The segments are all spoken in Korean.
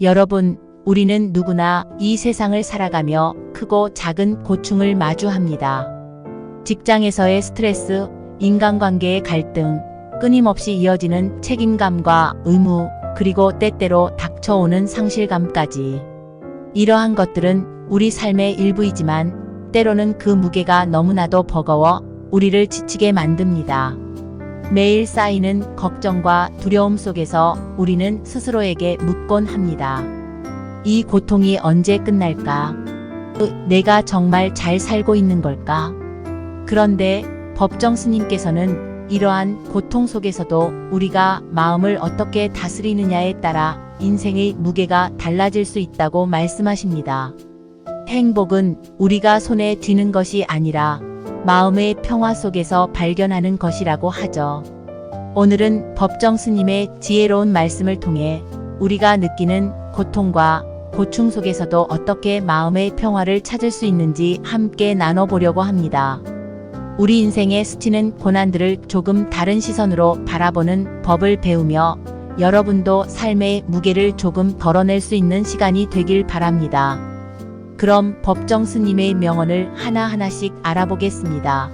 여러분, 우리는 누구나 이 세상을 살아가며 크고 작은 고충을 마주합니다. 직장에서의 스트레스, 인간관계의 갈등, 끊임없이 이어지는 책임감과 의무, 그리고 때때로 닥쳐오는 상실감까지. 이러한 것들은 우리 삶의 일부이지만 때로는 그 무게가 너무나도 버거워 우리를 지치게 만듭니다. 매일 쌓이는 걱정과 두려움 속에서 우리는 스스로에게 묻곤 합니다. 이 고통이 언제 끝날까? 으, 내가 정말 잘 살고 있는 걸까? 그런데 법정 스님께서는 이러한 고통 속에서도 우리가 마음을 어떻게 다스리느냐에 따라 인생의 무게가 달라질 수 있다고 말씀하십니다. 행복은 우리가 손에 쥐는 것이 아니라 마음의 평화 속에서 발견하는 것이라고 하죠. 오늘은 법정 스님의 지혜로운 말씀을 통해 우리가 느끼는 고통과 고충 속에서도 어떻게 마음의 평화를 찾을 수 있는지 함께 나눠보려고 합니다. 우리 인생에 스치는 고난들을 조금 다른 시선으로 바라보는 법을 배우며 여러분도 삶의 무게를 조금 덜어낼 수 있는 시간이 되길 바랍니다. 그럼 법정 스님의 명언을 하나하나씩 알아보겠습니다.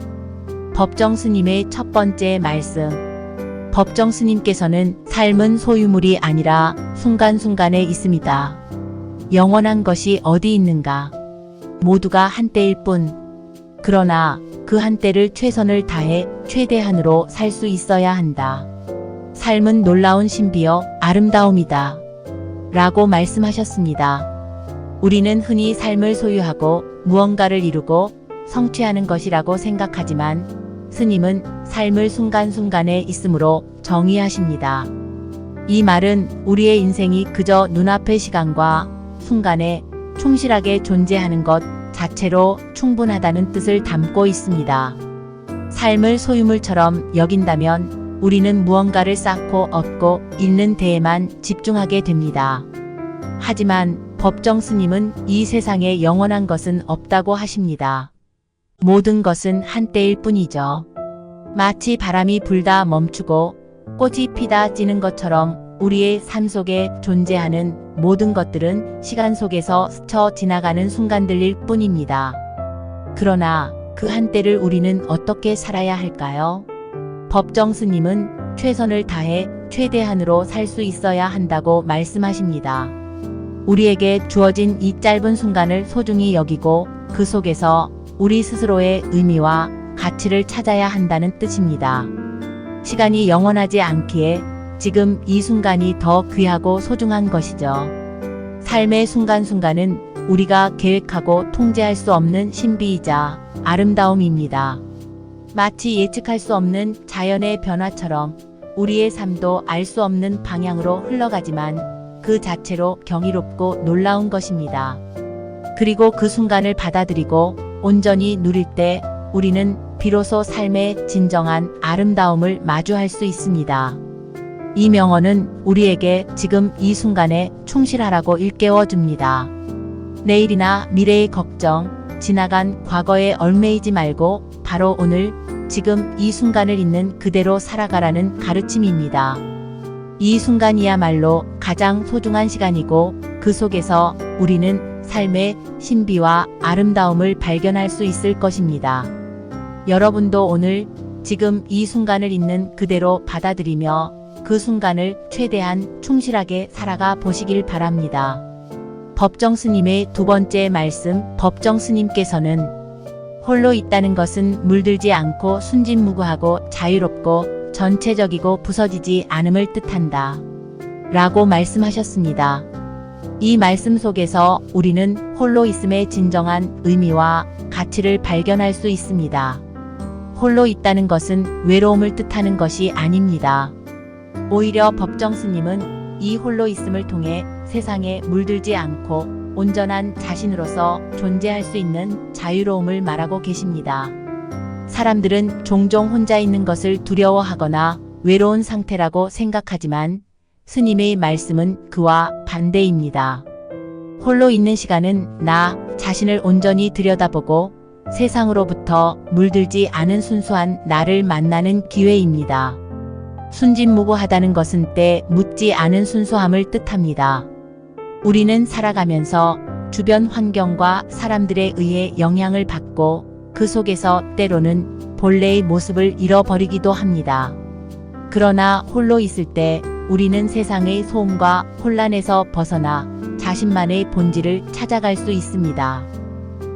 법정 스님의 첫 번째 말씀. 법정 스님께서는 삶은 소유물이 아니라 순간순간에 있습니다. 영원한 것이 어디 있는가? 모두가 한때일 뿐. 그러나 그 한때를 최선을 다해 최대한으로 살 수 있어야 한다. 삶은 놀라운 신비여 아름다움이다. 라고 말씀하셨습니다. 우리는 흔히 삶을 소유하고 무언가를 이루고 성취하는 것이라고 생각하지만 스님은 삶을 순간순간에 있으므로 정의하십니다. 이 말은 우리의 인생이 그저 눈앞의 시간과 순간에 충실하게 존재하는 것 자체로 충분하다는 뜻을 담고 있습니다. 삶을 소유물처럼 여긴다면 우리는 무언가를 쌓고 얻고 잃는 데에만 집중하게 됩니다. 하지만 법정 스님은 이 세상에 영원한 것은 없다고 하십니다. 모든 것은 한때일 뿐이죠. 마치 바람이 불다 멈추고 꽃이 피다 지는 것처럼 우리의 삶 속에 존재하는 모든 것들은 시간 속에서 스쳐 지나가는 순간들일 뿐입니다. 그러나 그 한때를 우리는 어떻게 살아야 할까요? 법정 스님은 최선을 다해 최대한으로 살 수 있어야 한다고 말씀하십니다. 우리에게 주어진 이 짧은 순간을 소중히 여기고 그 속에서 우리 스스로의 의미와 가치를 찾아야 한다는 뜻입니다. 시간이 영원하지 않기에 지금 이 순간이 더 귀하고 소중한 것이죠. 삶의 순간순간은 우리가 계획하고 통제할 수 없는 신비이자 아름다움입니다. 마치 예측할 수 없는 자연의 변화처럼 우리의 삶도 알 수 없는 방향으로 흘러가지만 그 자체로 경이롭고 놀라운 것입니다. 그리고 그 순간을 받아들이고 온전히 누릴 때 우리는 비로소 삶의 진정한 아름다움을 마주할 수 있습니다. 이 명언은 우리에게 지금 이 순간에 충실하라고 일깨워 줍니다. 내일이나 미래의 걱정, 지나간 과거에 얽매이지 말고 바로 오늘, 지금 이 순간을 있는 그대로 살아가라는 가르침입니다. 이 순간이야말로 가장 소중한 시간이고 그 속에서 우리는 삶의 신비와 아름다움을 발견할 수 있을 것입니다. 여러분도 오늘 지금 이 순간을 있는 그대로 받아들이며 그 순간을 최대한 충실하게 살아가 보시길 바랍니다. 법정 스님의 두 번째 말씀, 법정 스님께서는 홀로 있다는 것은 물들지 않고 순진무구하고 자유롭고 전체적이고 부서지지 않음을 뜻한다. 라고 말씀하셨습니다. 이 말씀 속에서 우리는 홀로 있음의 진정한 의미와 가치를 발견할 수 있습니다. 홀로 있다는 것은 외로움을 뜻하는 것이 아닙니다. 오히려 법정 스님은 이 홀로 있음을 통해 세상에 물들지 않고 온전한 자신으로서 존재할 수 있는 자유로움을 말하고 계십니다. 사람들은 종종 혼자 있는 것을 두려워하거나 외로운 상태라고 생각하지만 스님의 말씀은 그와 반대입니다. 홀로 있는 시간은 나 자신을 온전히 들여다보고 세상으로부터 물들지 않은 순수한 나를 만나는 기회입니다. 순진무구하다는 것은 때 묻지 않은 순수함을 뜻합니다. 우리는 살아가면서 주변 환경과 사람들에 의해 영향을 받고 그 속에서 때로는 본래의 모습을 잃어버리기도 합니다. 그러나 홀로 있을 때 우리는 세상의 소음과 혼란에서 벗어나 자신만의 본질을 찾아갈 수 있습니다.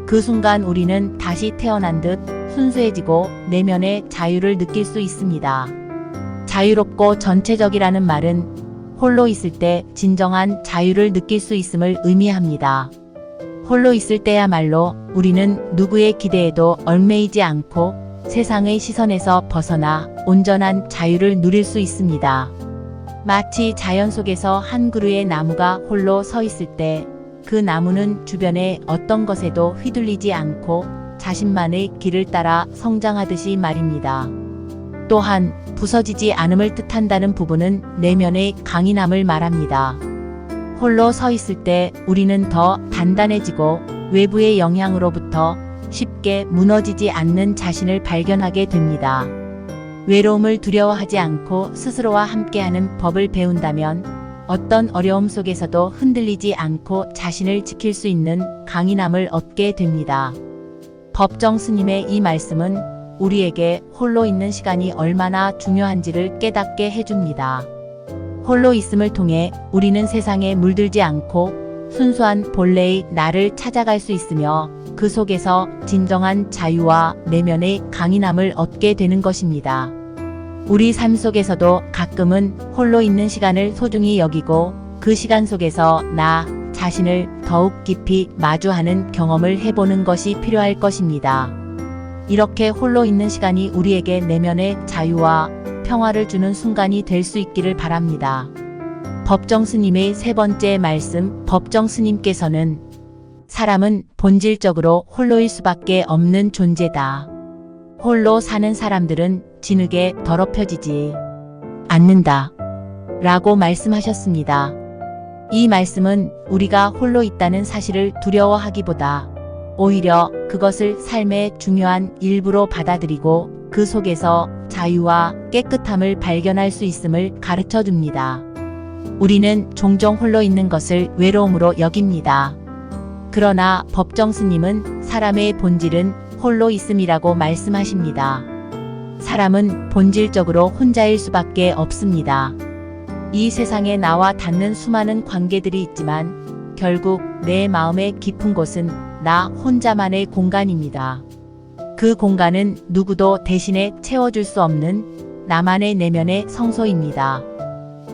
그 순간 우리는 다시 태어난 듯 순수해지고 내면의 자유를 느낄 수 있습니다. 자유롭고 전체적이라는 말은 홀로 있을 때 진정한 자유를 느낄 수 있음을 의미합니다. 홀로 있을 때야말로 우리는 누구의 기대에도 얽매이지 않고 세상의 시선에서 벗어나 온전한 자유를 누릴 수 있습니다. 마치 자연 속에서 한 그루의 나무가 홀로 서 있을 때 그 나무는 주변의 어떤 것에도 휘둘리지 않고 자신만의 길을 따라 성장하듯이 말입니다. 또한 부서지지 않음을 뜻한다는 부분은 내면의 강인함을 말합니다. 홀로 서 있을 때 우리는 더 단단해지고 외부의 영향으로부터 쉽게 무너지지 않는 자신을 발견하게 됩니다. 외로움을 두려워하지 않고 스스로와 함께하는 법을 배운다면 어떤 어려움 속에서도 흔들리지 않고 자신을 지킬 수 있는 강인함을 얻게 됩니다. 법정 스님의 이 말씀은 우리에게 홀로 있는 시간이 얼마나 중요한지를 깨닫게 해줍니다. 홀로 있음을 통해 우리는 세상에 물들지 않고 순수한 본래의 나를 찾아갈 수 있으며 그 속에서 진정한 자유와 내면의 강인함을 얻게 되는 것입니다. 우리 삶 속에서도 가끔은 홀로 있는 시간을 소중히 여기고 그 시간 속에서 나 자신을 더욱 깊이 마주하는 경험을 해보는 것이 필요할 것입니다. 이렇게 홀로 있는 시간이 우리에게 내면의 자유와 평화를 주는 순간이 될 수 있기를 바랍니다. 법정 스님의 세 번째 말씀, 법정 스님께서는 사람은 본질적으로 홀로일 수밖에 없는 존재다. 홀로 사는 사람들은 진흙에 더럽혀지지 않는다. 라고 말씀하셨습니다. 이 말씀은 우리가 홀로 있다는 사실을 두려워하기보다 오히려 그것을 삶의 중요한 일부로 받아들이고 그 속에서 자유와 깨끗함을 발견할 수 있음을 가르쳐 줍니다. 우리는 종종 홀로 있는 것을 외로움으로 여깁니다. 그러나 법정 스님은 사람의 본질은 홀로 있음이라고 말씀하십니다. 사람은 본질적으로 혼자일 수밖에 없습니다. 이 세상에 나와 닿는 수많은 관계들이 있지만 결국 내 마음의 깊은 곳은 나 혼자만의 공간입니다. 그 공간은 누구도 대신에 채워줄 수 없는 나만의 내면의 성소입니다.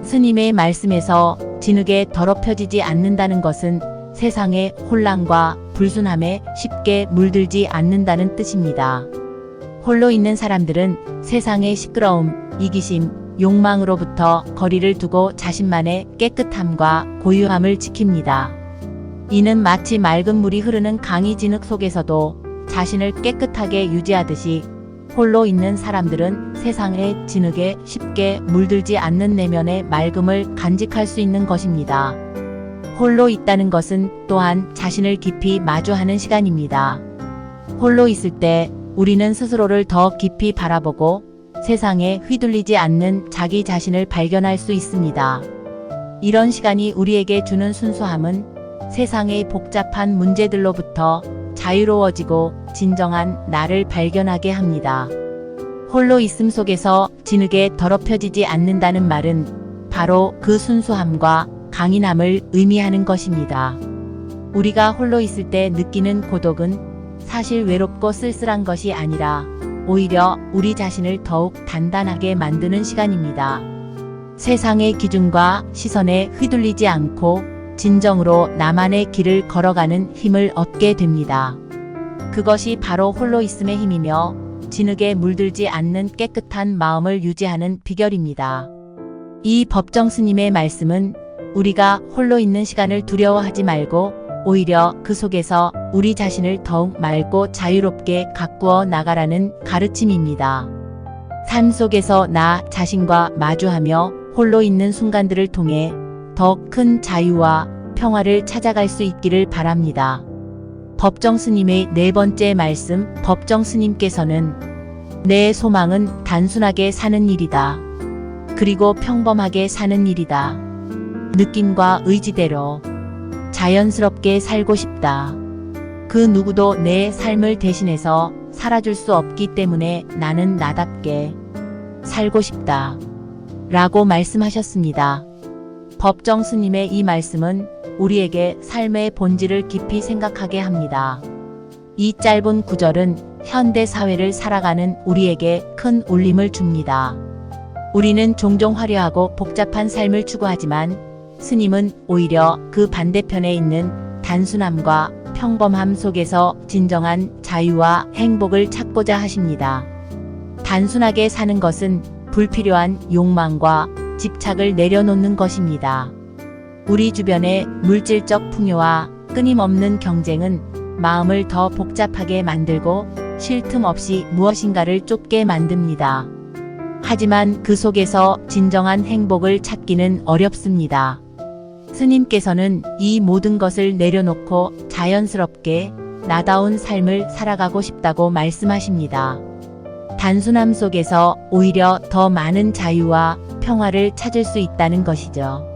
스님의 말씀에서 진흙에 더럽혀지지 않는다는 것은 세상의 혼란과 불순함에 쉽게 물들지 않는다는 뜻입니다. 홀로 있는 사람들은 세상의 시끄러움, 이기심, 욕망으로부터 거리를 두고 자신만의 깨끗함과 고유함을 지킵니다. 이는 마치 맑은 물이 흐르는 강이 진흙 속에서도 자신을 깨끗하게 유지하듯이 홀로 있는 사람들은 세상의 진흙에 쉽게 물들지 않는 내면의 맑음을 간직할 수 있는 것입니다. 홀로 있다는 것은 또한 자신을 깊이 마주하는 시간입니다. 홀로 있을 때 우리는 스스로를 더 깊이 바라보고 세상에 휘둘리지 않는 자기 자신을 발견할 수 있습니다. 이런 시간이 우리에게 주는 순수함은 세상의 복잡한 문제들로부터 자유로워지고 진정한 나를 발견하게 합니다. 홀로 있음 속에서 진흙에 더럽혀지지 않는다는 말은 바로 그 순수함과 강인함을 의미하는 것입니다. 우리가 홀로 있을 때 느끼는 고독은 사실 외롭고 쓸쓸한 것이 아니라 오히려 우리 자신을 더욱 단단하게 만드는 시간입니다. 세상의 기준과 시선에 휘둘리지 않고 진정으로 나만의 길을 걸어가는 힘을 얻게 됩니다. 그것이 바로 홀로 있음의 힘이며 진흙에 물들지 않는 깨끗한 마음을 유지하는 비결입니다. 이 법정 스님의 말씀은 우리가 홀로 있는 시간을 두려워하지 말고 오히려 그 속에서 우리 자신을 더욱 맑고 자유롭게 가꾸어 나가라는 가르침입니다. 삶 속에서 나 자신과 마주하며 홀로 있는 순간들을 통해 더 큰 자유와 평화를 찾아갈 수 있기를 바랍니다. 법정 스님의 네 번째 말씀, 법정 스님께서는 내 소망은 단순하게 사는 일이다. 그리고 평범하게 사는 일이다. 느낌과 의지대로 자연스럽게 살고 싶다. 그 누구도 내 삶을 대신해서 살아줄 수 없기 때문에 나는 나답게 살고 싶다. 라고 말씀하셨습니다. 법정 스님의 이 말씀은 우리에게 삶의 본질을 깊이 생각하게 합니다. 이 짧은 구절은 현대 사회를 살아가는 우리에게 큰 울림을 줍니다. 우리는 종종 화려하고 복잡한 삶을 추구하지만 스님은 오히려 그 반대편에 있는 단순함과 평범함 속에서 진정한 자유와 행복을 찾고자 하십니다. 단순하게 사는 것은 불필요한 욕망과 집착을 내려놓는 것입니다. 우리 주변의 물질적 풍요와 끊임없는 경쟁은 마음을 더 복잡하게 만들고 쉴 틈 없이 무엇인가를 쫓게 만듭니다. 하지만 그 속에서 진정한 행복을 찾기는 어렵습니다. 스님께서는 이 모든 것을 내려놓고 자연스럽게 나다운 삶을 살아가고 싶다고 말씀하십니다. 단순함 속에서 오히려 더 많은 자유와 평화를 찾을 수 있다는 것이죠.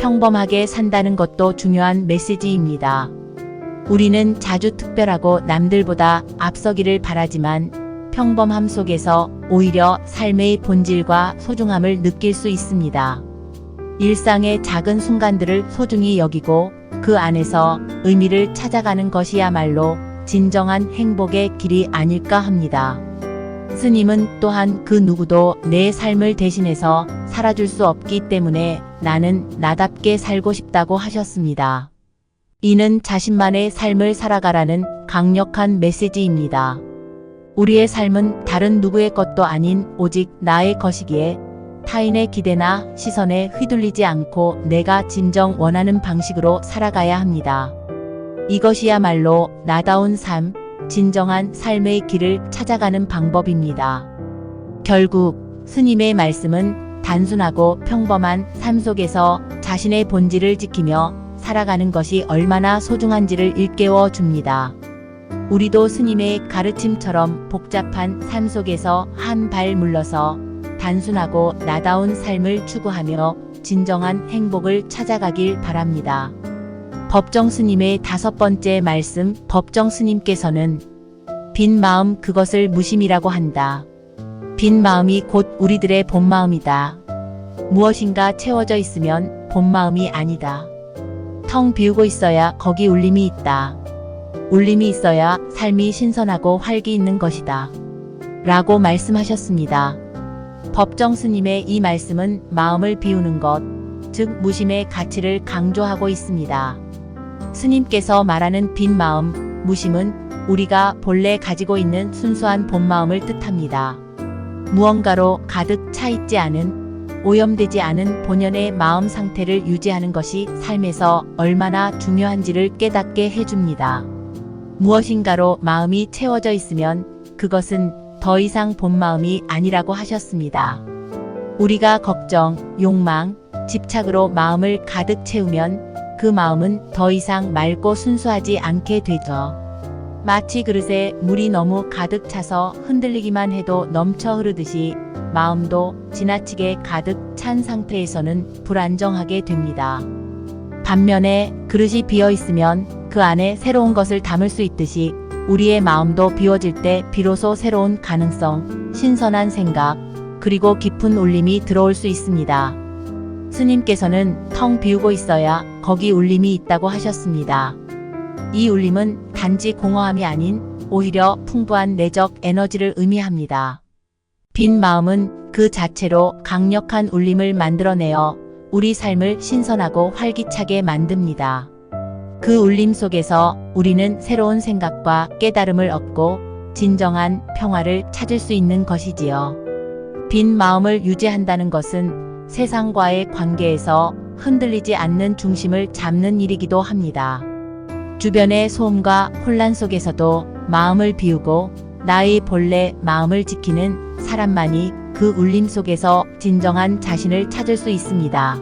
평범하게 산다는 것도 중요한 메시지입니다. 우리는 자주 특별하고 남들보다 앞서기를 바라지만 평범함 속에서 오히려 삶의 본질과 소중함을 느낄 수 있습니다. 일상의 작은 순간들을 소중히 여기고 그 안에서 의미를 찾아가는 것이야말로 진정한 행복의 길이 아닐까 합니다. 스님은 또한 그 누구도 내 삶을 대신해서 살아줄 수 없기 때문에 나는 나답게 살고 싶다고 하셨습니다. 이는 자신만의 삶을 살아가라는 강력한 메시지입니다. 우리의 삶은 다른 누구의 것도 아닌 오직 나의 것이기에 타인의 기대나 시선에 휘둘리지 않고 내가 진정 원하는 방식으로 살아가야 합니다. 이것이야말로 나다운 삶, 진정한 삶의 길을 찾아가는 방법입니다. 결국 스님의 말씀은 단순하고 평범한 삶 속에서 자신의 본질을 지키며 살아가는 것이 얼마나 소중한지를 일깨워 줍니다. 우리도 스님의 가르침처럼 복잡한 삶 속에서 한 발 물러서 단순하고 나다운 삶을 추구하며 진정한 행복을 찾아가길 바랍니다. 법정 스님의 다섯 번째 말씀 법정 스님께서는 빈 마음 그것을 무심이라고 한다. 빈 마음이 곧 우리들의 본 마음이다. 무엇인가 채워져 있으면 본 마음이 아니다. 텅 비우고 있어야 거기 울림이 있다. 울림이 있어야 삶이 신선하고 활기 있는 것이다. 라고 말씀하셨습니다. 법정 스님의 이 말씀은 마음을 비우는 것, 즉 무심의 가치를 강조하고 있습니다. 스님께서 말하는 빈 마음, 무심은 우리가 본래 가지고 있는 순수한 본 마음을 뜻합니다. 무언가로 가득 차 있지 않은, 오염되지 않은 본연의 마음 상태를 유지하는 것이 삶에서 얼마나 중요한지를 깨닫게 해줍니다. 무엇인가로 마음이 채워져 있으면 그것은 더 이상 본 마음이 아니라고 하셨습니다. 우리가 걱정, 욕망, 집착으로 마음을 가득 채우면 그 마음은 더 이상 맑고 순수하지 않게 되죠. 마치 그릇에 물이 너무 가득 차서 흔들리기만 해도 넘쳐 흐르듯이 마음도 지나치게 가득 찬 상태에서는 불안정하게 됩니다. 반면에 그릇이 비어 있으면 그 안에 새로운 것을 담을 수 있듯이 우리의 마음도 비워질 때 비로소 새로운 가능성, 신선한 생각, 그리고 깊은 울림이 들어올 수 있습니다. 스님께서는 텅 비우고 있어야 거기 울림이 있다고 하셨습니다. 이 울림은 단지 공허함이 아닌 오히려 풍부한 내적 에너지를 의미합니다. 빈 마음은 그 자체로 강력한 울림을 만들어내어 우리 삶을 신선하고 활기차게 만듭니다. 그 울림 속에서 우리는 새로운 생각과 깨달음을 얻고 진정한 평화를 찾을 수 있는 것이지요. 빈 마음을 유지한다는 것은 세상과의 관계에서 흔들리지 않는 중심을 잡는 일이기도 합니다. 주변의 소음과 혼란 속에서도 마음을 비우고 나의 본래 마음을 지키는 사람만이 그 울림 속에서 진정한 자신을 찾을 수 있습니다.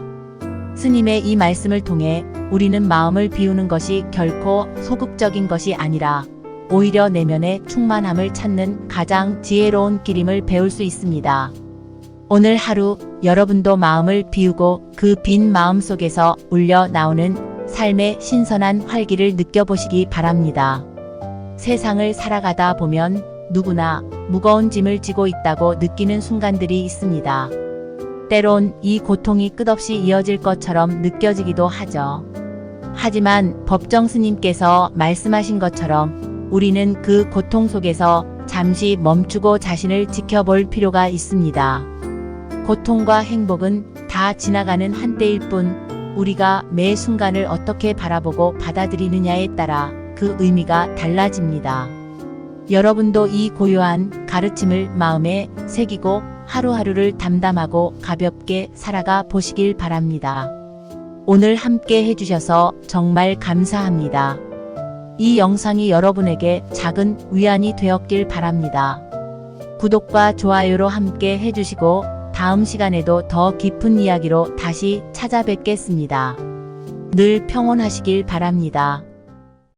스님의 이 말씀을 통해 우리는 마음을 비우는 것이 결코 소극적인 것이 아니라 오히려 내면의 충만함을 찾는 가장 지혜로운 길임을 배울 수 있습니다. 오늘 하루 여러분도 마음을 비우고 그 빈 마음 속에서 울려 나오는 삶의 신선한 활기를 느껴보시기 바랍니다. 세상을 살아가다 보면 누구나 무거운 짐을 지고 있다고 느끼는 순간들이 있습니다. 때론 이 고통이 끝없이 이어질 것처럼 느껴지기도 하죠. 하지만 법정 스님께서 말씀하신 것처럼 우리는 그 고통 속에서 잠시 멈추고 자신을 지켜볼 필요가 있습니다. 고통과 행복은 다 지나가는 한때일 뿐 우리가 매 순간을 어떻게 바라보고 받아들이느냐에 따라 그 의미가 달라집니다. 여러분도 이 고요한 가르침을 마음에 새기고 하루하루를 담담하고 가볍게 살아가 보시길 바랍니다. 오늘 함께 해주셔서 정말 감사합니다. 이 영상이 여러분에게 작은 위안이 되었길 바랍니다. 구독과 좋아요로 함께 해주시고 다음 시간에도 더 깊은 이야기로 다시 찾아뵙겠습니다. 늘 평온하시길 바랍니다.